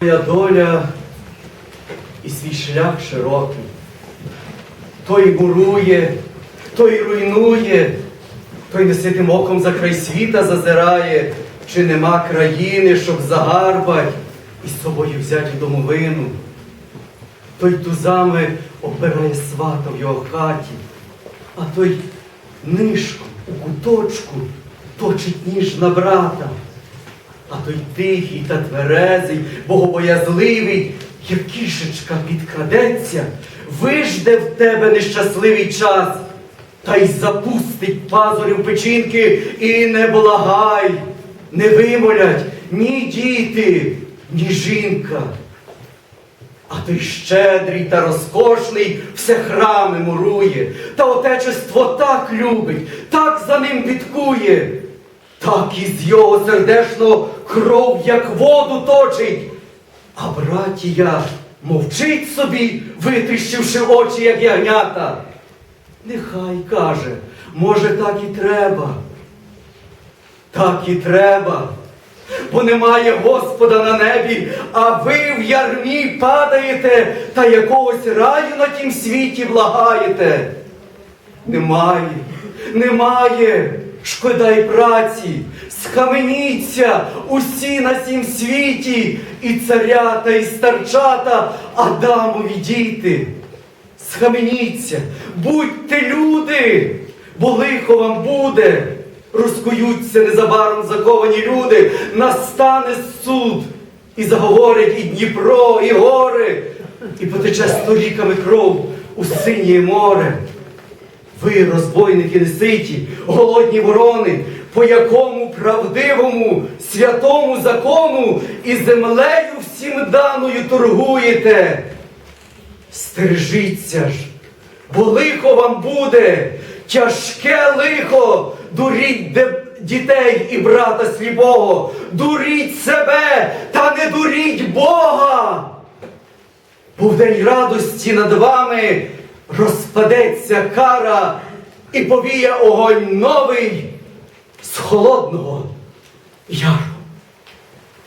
Твоя доля і свій шлях широкий. Той мурує, той руйнує, той неситим оком за край світа зазирає, чи нема країни, щоб загарбать і з собою взяти домовину. Той тузами обирає свата в його хаті, а той нишком у куточку точить ніж на брата. А той тихий та тверезий, богобоязливий, як кішечка підкрадеться, вижде в тебе нещасливий час, та й запустить пазурів печінки і не благай, не вимолять ні діти, ні жінка. А той щедрий та розкошний все храми мурує, та отечество так любить, так за ним бідкує, так із його сердешного кров, як воду точить. А братія мовчить собі, витріщивши очі, як ягнята. Нехай каже, може, так і треба. Так і треба. Бо немає Господа на небі, а ви в ярмі падаєте та якогось раю на тім світі благаєте. Немає, немає, шкода й праці, схаменіться усі на сім світі, і царята, і старчата, Адамові діти. Схаменіться, будьте люди, бо лихо вам буде. Розкуються незабаром заковані люди, настане суд, і заговорять і Дніпро, і гори, і потече сторіками кров у синє море. Ви, розбойники неситі, голодні ворони, по якому правдивому, святому закону і землею всім даною торгуєте. Стережіться ж, бо лихо вам буде, тяжке лихо, дуріть де- дітей і брата сліпого, дуріть себе та не дуріть Бога. Бо в день радості над вами розпадеться кара і повіє огонь новий з холодного яру.